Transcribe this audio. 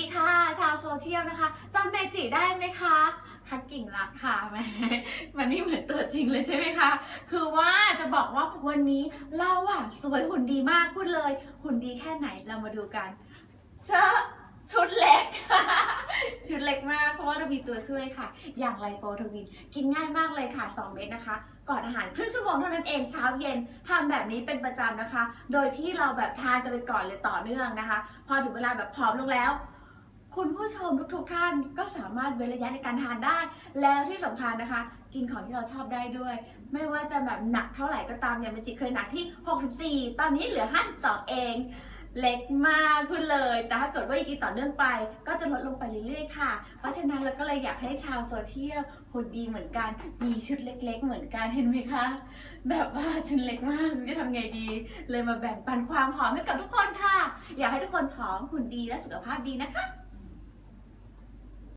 ดีค่ะ ชาวโซเชียลนะคะจำเมจิได้ไหมคะคักกิ่งรักค่ะแหมมันไม่เหมือนตัวจริงเลยใช่ไหมคะ คือว่าจะบอกว่าวันนี้เราอะสวยหุ่นดีมากพูดเลย หุ่นดีแค่ไหนเรามาดูกันเชอะชุดเล็ก ชุดเล็กมาก เพราะว่าเรามีตัวช่วยค่ะ อย่างไลโปทวิน กินง่ายมากเลยค่ะ 2 เม็ดนะคะ ก่อนอาหารครึ่งชั่วโมงเท่านั้นเองเช้าเย็นทำแบบนี้เป็นประจำนะคะ โดยที่เราแบบทานกันไปก่อนเลยต่อเนื่องนะคะ พอถึงเวลาแบบผอมลงแล้ว คุณผู้ชมทุกๆท่านก็สามารถเว้นระยะในการทานได้ แล้วที่สำคัญนะคะ กินของที่เราชอบได้ด้วย ไม่ว่าจะแบบหนักเท่าไหร่ก็ตามอย่างเมจิเคยหนักที่ 64 ตอนนี้เหลือ 52 เอง เล็กมากพูดเลย แต่ถ้าเกิดว่ากินต่อเนื่องไป ก็จะลดลงไปเรื่อยๆค่ะ เพราะฉะนั้นเราก็เลยอยากให้ชาวโซเชียลหุ่นดีเหมือนกันมีชุดเล็ก ๆ เหมือนกันเห็นไหมคะ แบบว่าชุดเล็กมากจะทำไงดี เลยมาแบ่งปันความผอมให้กับทุกคนค่ะ อยากให้ทุกคนผอมหุ่นดีและสุขภาพดีนะคะ